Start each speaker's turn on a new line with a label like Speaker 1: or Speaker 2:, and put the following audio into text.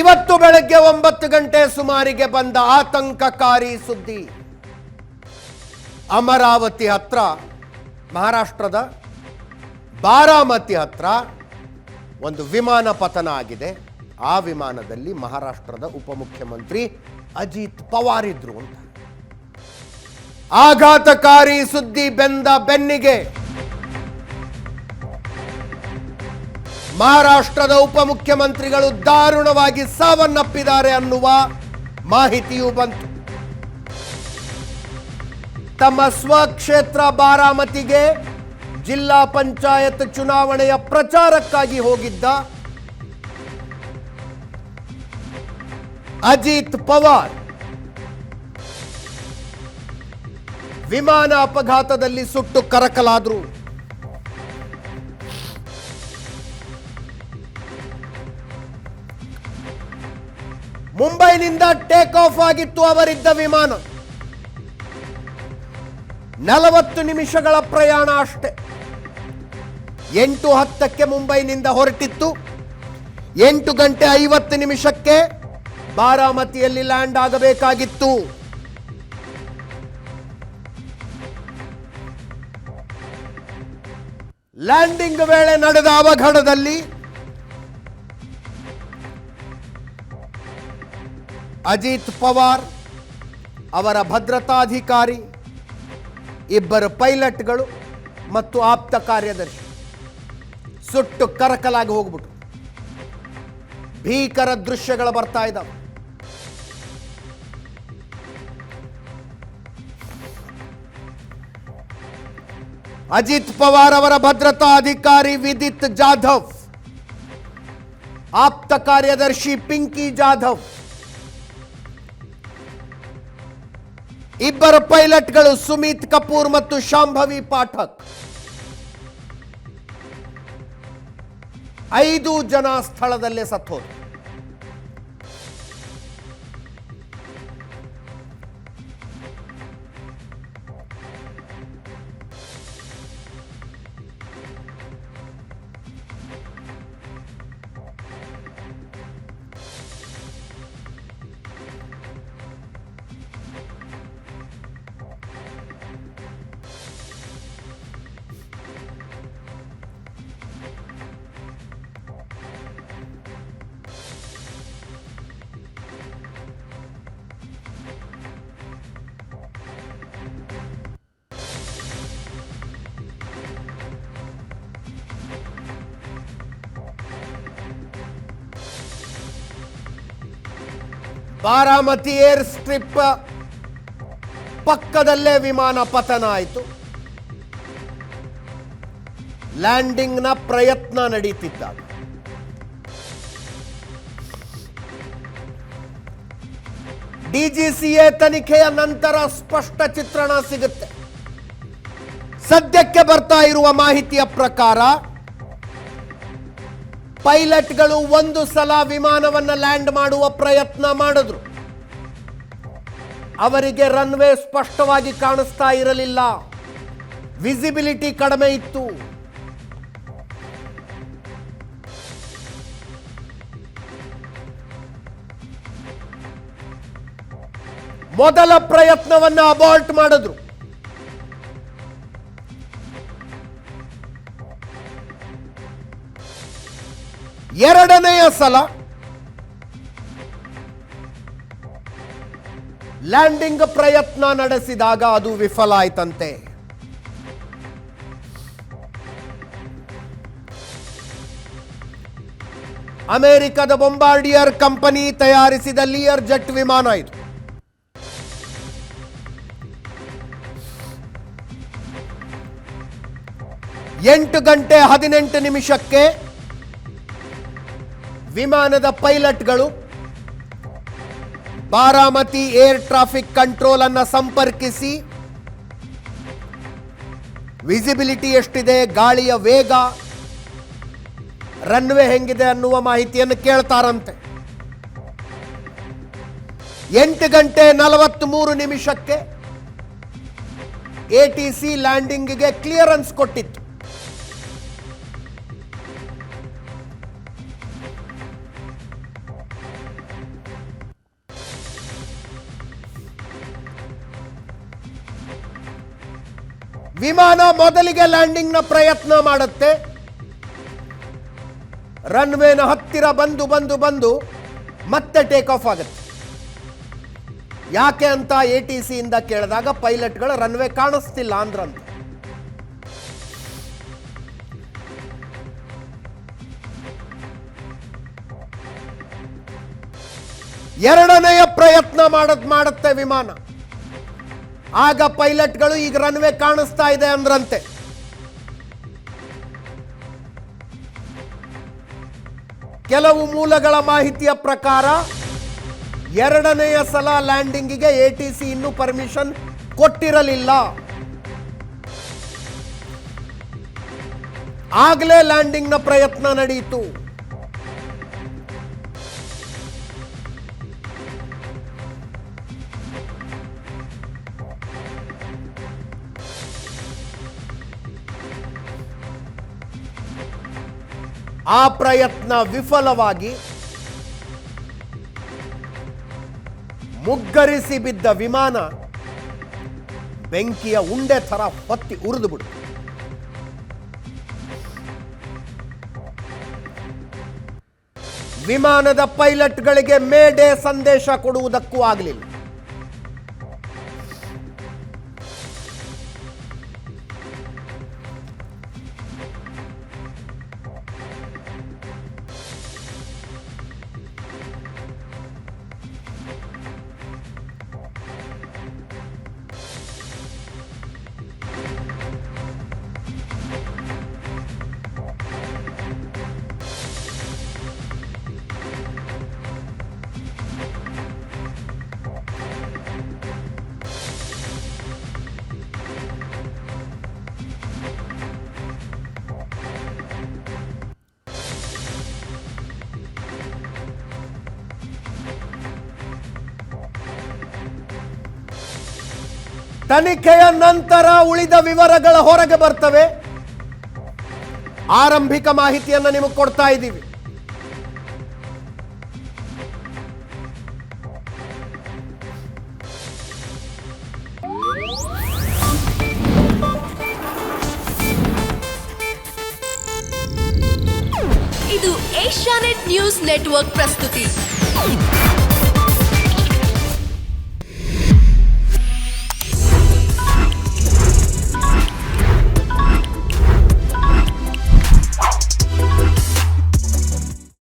Speaker 1: ಇವತ್ತು ಬೆಳಗ್ಗೆ ಒಂಬತ್ತು ಗಂಟೆ ಸುಮಾರಿಗೆ ಬಂದ ಆತಂಕಕಾರಿ ಸುದ್ದಿ. ಅಮರಾವತಿ ಹತ್ರ, ಮಹಾರಾಷ್ಟ್ರದ ಬಾರಾಮತಿ ಹತ್ರ ಒಂದು ವಿಮಾನ ಪತನ ಆಗಿದೆ. ಆ ವಿಮಾನದಲ್ಲಿ ಮಹಾರಾಷ್ಟ್ರದ ಉಪಮುಖ್ಯಮಂತ್ರಿ ಅಜಿತ್ ಪವಾರ್ ಇದ್ರು ಅಂತ. ಆಘಾತಕಾರಿ ಸುದ್ದಿ ಬೆಂದ ಬೆನ್ನಿಗೆ. ಮಹಾರಾಷ್ಟ್ರದ ಉಪಮುಖ್ಯಮಂತ್ರಿಗಳು ದಾರುಣವಾಗಿ ಸಾವನ್ನಪ್ಪಿದ್ದಾರೆ ಅನ್ನುವ ಮಾಹಿತಿಯೂ ಬಂತು. ತಮ್ಮ ಸ್ವಕ್ಷೇತ್ರ ಬಾರಾಮತಿಗೆ ಜಿಲ್ಲಾ ಪಂಚಾಯತ್ ಚುನಾವಣೆಯ ಪ್ರಚಾರಕ್ಕಾಗಿ ಹೋಗಿದ್ದ ಅಜಿತ್ ಪವಾರ್. ವಿಮಾನ ಅಪಘಾತದಲ್ಲಿ ಸುಟ್ಟು ಕರಕಲಾದ್ರು. ಮುಂಬೈನಿಂದ ಟೇಕ್ ಆಫ್ ಆಗಿತ್ತು ಅವರಿದ್ದ ವಿಮಾನ. ನಲವತ್ತು ನಿಮಿಷಗಳ ಪ್ರಯಾಣ ಅಷ್ಟೆ. ಎಂಟು ಹತ್ತಕ್ಕೆ ಮುಂಬೈನಿಂದ ಹೊರಟಿತ್ತು. ಎಂಟು ಗಂಟೆ ಐವತ್ತು ನಿಮಿಷಕ್ಕೆ ಬಾರಾಮತಿಯಲ್ಲಿ ಲ್ಯಾಂಡ್ ಆಗಬೇಕಾಗಿತ್ತು. ಲ್ಯಾಂಡಿಂಗ್ ವೇಳೆ ನಡೆದ ಅವಘಡದಲ್ಲಿ ಅಜಿತ್ ಪವಾರ್ ಅವರ ಭದ್ರತಾಧಿಕಾರಿ ಇಬ್ಬರು ಪೈಲಟ್ಗಳು ಮತ್ತು ಆಪ್ತ ಕಾರ್ಯದರ್ಶಿ ಸುಟ್ಟು ಕರಕಲಾಗಿ ಹೋಗ್ಬಿಟ್ಟು ಭೀಕರ ದೃಶ್ಯಗಳು ಬರ್ತಾ ಇದ್ದಾವೆ ಅಜಿತ್ ಪವಾರ್ ಅವರ ಭದ್ರತಾ ಅಧಿಕಾರಿ ವಿದಿತ್ ಜಾಧವ್ ಆಪ್ತ ಕಾರ್ಯದರ್ಶಿ ಪಿಂಕಿ ಜಾಧವ್ ಇಬ್ಬರು ಪೈಲಟ್ಗಳು ಸುಮಿತ್ ಕಪೂರ್ ಮತ್ತು ಶಾಂಭವಿ ಪಾಠಕ್. ಐದು ಜನ ಸ್ಥಳದಲ್ಲೇ ಸತ್ತೋದು ಬಾರಾಮತಿ ಏರ್ ಸ್ಟ್ರಿಪ್ ಪಕ್ಕದಲ್ಲೇ ವಿಮಾನ ಪತನ ಆಯಿತು. ಲ್ಯಾಂಡಿಂಗ್ನ ಪ್ರಯತ್ನ ನಡೀತಿದ್ದಾಗ. ಡಿಜಿಸಿಎ ತನಿಖೆಯ ನಂತರ ಸ್ಪಷ್ಟ ಚಿತ್ರಣ ಸಿಗುತ್ತೆ. ಸದ್ಯಕ್ಕೆ ಬರ್ತಾ ಇರುವ ಮಾಹಿತಿಯ ಪ್ರಕಾರ ಪೈಲಟ್ಗಳು ಒಂದು ಸಲ ವಿಮಾನವನ್ನು ಲ್ಯಾಂಡ್ ಮಾಡುವ ಪ್ರಯತ್ನ ಮಾಡಿದ್ರು. ಅವರಿಗೆ ರನ್ವೇ ಸ್ಪಷ್ಟವಾಗಿ ಕಾಣಿಸ್ತಾ ಇರಲಿಲ್ಲ. ವಿಸಿಬಿಲಿಟಿ ಕಡಿಮೆ ಇತ್ತು. ಮೊದಲ ಪ್ರಯತ್ನವನ್ನು ಅಬಾಲ್ಟ್ ಮಾಡಿದ್ರು. ಎರಡನೆಯ ಸಲ ಲ್ಯಾಂಡಿಂಗ್ ಪ್ರಯತ್ನ ನಡೆಸಿದಾಗ ಅದು ವಿಫಲ ಆಯ್ತಂತೆ. ಅಮೆರಿಕದ ಬೊಂಬಾರ್ಡಿಯರ್ ಕಂಪನಿ ತಯಾರಿಸಿದ ಲಿಯರ್ ಜೆಟ್ ವಿಮಾನ ಇದು. ಎಂಟು ಗಂಟೆ ಹದಿನೆಂಟು ನಿಮಿಷಕ್ಕೆ ವಿಮಾನದ ಪೈಲಟ್ಗಳು ಬಾರಾಮತಿ ಏರ್ ಟ್ರಾಫಿಕ್ ಕಂಟ್ರೋಲ್ ಅನ್ನು ಸಂಪರ್ಕಿಸಿ. ವಿಸಿಬಿಲಿಟಿ ಎಷ್ಟಿದೆ, ಗಾಳಿಯ ವೇಗ, ರನ್ವೇ ಹೆಂಗಿದೆ ಅನ್ನುವ ಮಾಹಿತಿಯನ್ನು ಕೇಳ್ತಾರಂತೆ. ಎಂಟು ಗಂಟೆ ನಲವತ್ತ್ಮೂರು ನಿಮಿಷಕ್ಕೆ ಎ ಟಿ ಸಿ ಲ್ಯಾಂಡಿಂಗ್ಗೆ ಕ್ಲಿಯರೆನ್ಸ್ ಕೊಟ್ಟಿತ್ತು. ವಿಮಾನ ಮೊದಲಿಗೆ ಲ್ಯಾಂಡಿಂಗ್ನ ಪ್ರಯತ್ನ ಮಾಡುತ್ತೆ. ರನ್ವೇನ ಹತ್ತಿರ ಬಂದು ಬಂದು ಬಂದು ಮತ್ತೆ ಟೇಕ್ ಆಫ್ ಆಗುತ್ತೆ. ಯಾಕೆ ಅಂತ ಎ ಟಿ ಸಿಯಿಂದ ಕೇಳಿದಾಗ ಪೈಲಟ್ಗಳು ರನ್ವೇ ಕಾಣಿಸ್ತಿಲ್ಲ ಅಂದ್ರಂತ. ಎರಡನೆಯ ಪ್ರಯತ್ನ ಮಾಡುತ್ತೆ ವಿಮಾನ. ಆಗ ಪೈಲಟ್ಗಳು ಈಗ ರನ್ವೇ ಕಾಣಿಸ್ತಾ ಇದೆ ಅಂದ್ರಂತೆ. ಕೆಲವು ಮೂಲಗಳ ಮಾಹಿತಿಯ ಪ್ರಕಾರ ಎರಡನೆಯ ಸಲ ಲ್ಯಾಂಡಿಂಗಿಗೆ ಎ ಟಿ ಸಿ ಇನ್ನೂ ಪರ್ಮಿಷನ್ ಕೊಟ್ಟಿರಲಿಲ್ಲ. ಆಗಲೇ ಲ್ಯಾಂಡಿಂಗ್ನ ಪ್ರಯತ್ನ ನಡೆಯಿತು ಆ ಪ್ರಯತ್ನ ವಿಫಲವಾಗಿ ಮುಗ್ಗರಿಸಿ ಬಿದ್ದ ವಿಮಾನ ಬೆಂಕಿಯ ಉಂಡೆ ಥರ ಹೊತ್ತಿ ಉರಿದು ಬಿಡು. ವಿಮಾನದ ಪೈಲಟ್ಗಳಿಗೆ ಮೇ ಡೇ ಸಂದೇಶ ಕೊಡುವುದಕ್ಕೂ ಆಗಲಿಲ್ಲ. ತನಿಖೆಯ ನಂತರ ಉಳಿದ ವಿವರಗಳ ಹೊರಗೆ ಬರ್ತವೆ. ಆರಂಭಿಕ ಮಾಹಿತಿಯನ್ನು ನಿಮಗೆ ಕೊಡ್ತಾ ಇದ್ದೀವಿ.
Speaker 2: ಇದು ಏಷ್ಯಾನೆಟ್ ನ್ಯೂಸ್ ನೆಟ್ವರ್ಕ್ ಪ್ರಸ್ತುತಿ.